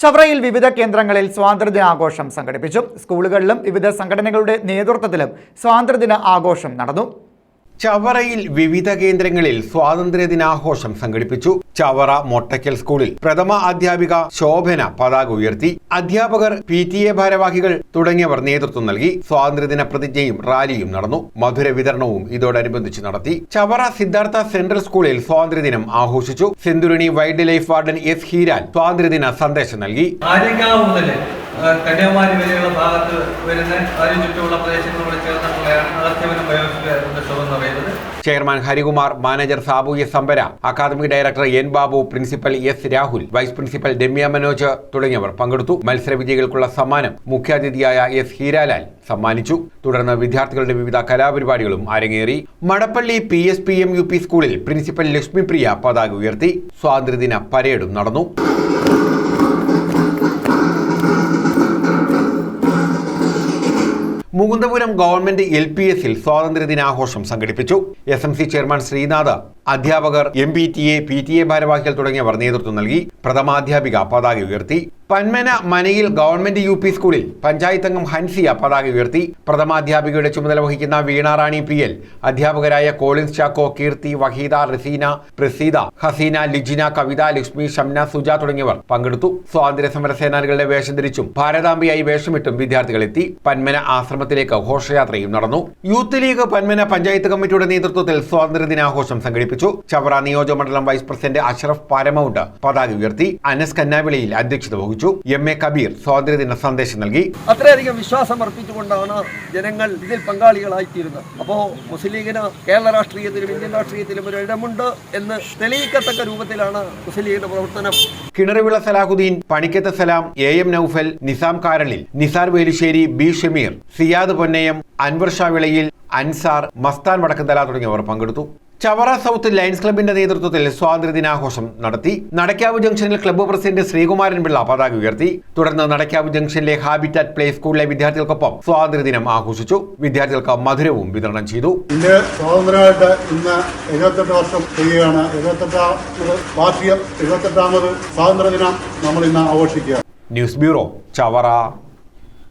ചവറയിൽ വിവിധ കേന്ദ്രങ്ങളിൽ സ്വാതന്ത്ര്യദിന ആഘോഷം സംഘടിപ്പിച്ചു. സ്കൂളുകളിലും വിവിധ സംഘടനകളുടെ നേതൃത്വത്തിലും സ്വാതന്ത്ര്യദിന ആഘോഷം നടന്നു. ചവറയിൽ വിവിധ കേന്ദ്രങ്ങളിൽ സ്വാതന്ത്ര്യദിനാഘോഷം സംഘടിപ്പിച്ചു. ചവറ മൊട്ടയ്ക്കൽ സ്കൂളിൽ പ്രഥമ അധ്യാപിക ശോഭന പതാക ഉയർത്തി. അധ്യാപകർ പി ടി എ ഭാരവാഹികൾ തുടങ്ങിയവർ നേതൃത്വം നൽകി. സ്വാതന്ത്ര്യദിന പ്രതിജ്ഞയും റാലിയും നടന്നു. മധുര വിതരണവും ഇതോടനുബന്ധിച്ച് നടത്തി. ചവറ സിദ്ധാർത്ഥ സെൻട്രൽ സ്കൂളിൽ സ്വാതന്ത്ര്യദിനം ആഘോഷിച്ചു. Shendurney wild life warden S Heeran സ്വാതന്ത്ര്യദിന സന്ദേശം നൽകി. കന്യാകുമാരി വരെയുള്ള chairman Harikumar manager Sabu S Sampara academy director N Babu principal S Rahul vice principal Ramya Manoj തുടങ്ങിയവർ പങ്കെടുത്തു. മത്സര വിജയികൾക്കുള്ള സമ്മാനം മുഖ്യാതിഥിയായ എസ് ഹീരാലാൽ സമ്മാനിച്ചു. തുടർന്ന് വിദ്യാർത്ഥികളുടെ വിവിധ കലാപരിപാടികളും അരങ്ങേറി. Madappally P S P M U P സ്കൂളിൽ പ്രിൻസിപ്പൽ ലക്ഷ്മിപ്രിയ പതാക ഉയർത്തി. സ്വാതന്ത്ര്യദിന പരേഡും നടന്നു. മുകുന്ദപുരം ഗവൺമെന്റ് എൽ പി എസിൽ സ്വാതന്ത്ര്യദിനാഘോഷം സംഘടിപ്പിച്ചു. S M C chairman Sreenath അധ്യാപകർ M P T A P T A ഭാരവാഹികൾ തുടങ്ങിയവർ നേതൃത്വം നൽകി പ്രഥമാധ്യാപിക പതാക ഉയർത്തി. പന്മന മനയിൽ ഗവൺമെന്റ് യു പി സ്കൂളിൽ പഞ്ചായത്ത് അംഗം ഹൻസിയ പതാക ഉയർത്തി. പ്രഥമാധ്യാപികയുടെ ചുമതല വഹിക്കുന്ന വീണാറാണി പി എൽ അധ്യാപകരായ കോളിൻസ് ചാക്കോ കീർത്തി വഹീദ റസീന പ്രസീദ ഹസീന ലിജിന കവിത ലക്ഷ്മി ഷംന സുജ തുടങ്ങിയവർ പങ്കെടുത്തു. സ്വാതന്ത്ര്യ സമര സേനാനികളുടെ വേഷം ധരിച്ചും ഭാരതാംബിയായി വേഷമിട്ടും വിദ്യാർത്ഥികൾ എത്തി. പന്മന ആശ്രമത്തിലേക്ക് ഘോഷയാത്രയും നടന്നു. യൂത്ത് ലീഗ് പന്മന പഞ്ചായത്ത് കമ്മിറ്റിയുടെ നേതൃത്വത്തിൽ സ്വാതന്ത്ര്യ ദിനാഘോഷം സംഘടിപ്പിച്ചു. ചവറ നിയോജകമണ്ഡലം വൈസ് പ്രസിഡന്റ് അഷ്റഫ് പാരമൗണ്ട് പതാക ഉയർത്തി അനസ് കന്നാവിളയിൽ അധ്യക്ഷത വഹിച്ചു. എം എ കബീർ സ്വാതന്ത്ര്യദിന സന്ദേശം നൽകി. അത്രയധികം വിശ്വാസം അർപ്പിച്ചുകൊണ്ടാണ് ജനങ്ങൾ ഇതിൽ പങ്കാളികളായിത്തീരുന്നത്. അപ്പോൾ മുസ്ലിം ലീഗിന് കേരള രാഷ്ട്രീയത്തിലും ഇന്ത്യൻ രാഷ്ട്രീയത്തിലും ഒരു ഇടമുണ്ട് എന്ന് തെളിയിക്കത്തക്ക രൂപത്തിലാണ് മുസ്ലിം ലീഗിന്റെ പ്രവർത്തനം. കിണറുവിള സലാഹുദ്ദീൻ പണിക്കത്തെ സലാം എ എം നൌഫൽ നിസാം കാരളിൽ നിസാർ വേലിശ്ശേരി ബി ഷമീർ സിയാദ് പൊന്നയം അൻവർ ഷാ വിളയിൽ അൻസാർ മസ്താൻ വടക്കന്തല തുടങ്ങിയവർ പങ്കെടുത്തു. ചവറ സൗത്ത് ലയൺസ് ക്ലബിന്റെ നേതൃത്വത്തിൽ സ്വാതന്ത്ര്യദിനാഘോഷം നടത്തി. നടക്കാവ് ജംഗ്ഷനിൽ ക്ലബ്ബ് പ്രസിഡന്റ് ശ്രീകുമാരൻ പിള്ള പതാക ഉയർത്തി. തുടർന്ന് നടക്കാവ് ജംഗ്ഷനിലെ ഹാബിറ്റാറ്റ് പ്ലേ സ്കൂളിലെ വിദ്യാർത്ഥികൾക്കൊപ്പം സ്വാതന്ത്ര്യദിനം ആഘോഷിച്ചു. വിദ്യാർത്ഥികൾക്ക് മധുരവും വിതരണം ചെയ്തു. ഇന്ത്യ സ്വാതന്ത്ര്യമായിട്ട് ഇന്ന് എഴുപത്തെട്ട് വർഷം ചെയ്യുകയാണ് എഴുപത്തെട്ടാമത് വാർഷികം എഴുപത്തെട്ടാമത് സ്വാതന്ത്ര്യദിനം നമ്മൾ ഇന്ന് ആഘോഷിക്കുക ന്യൂസ് ബ്യൂറോ ചവറ.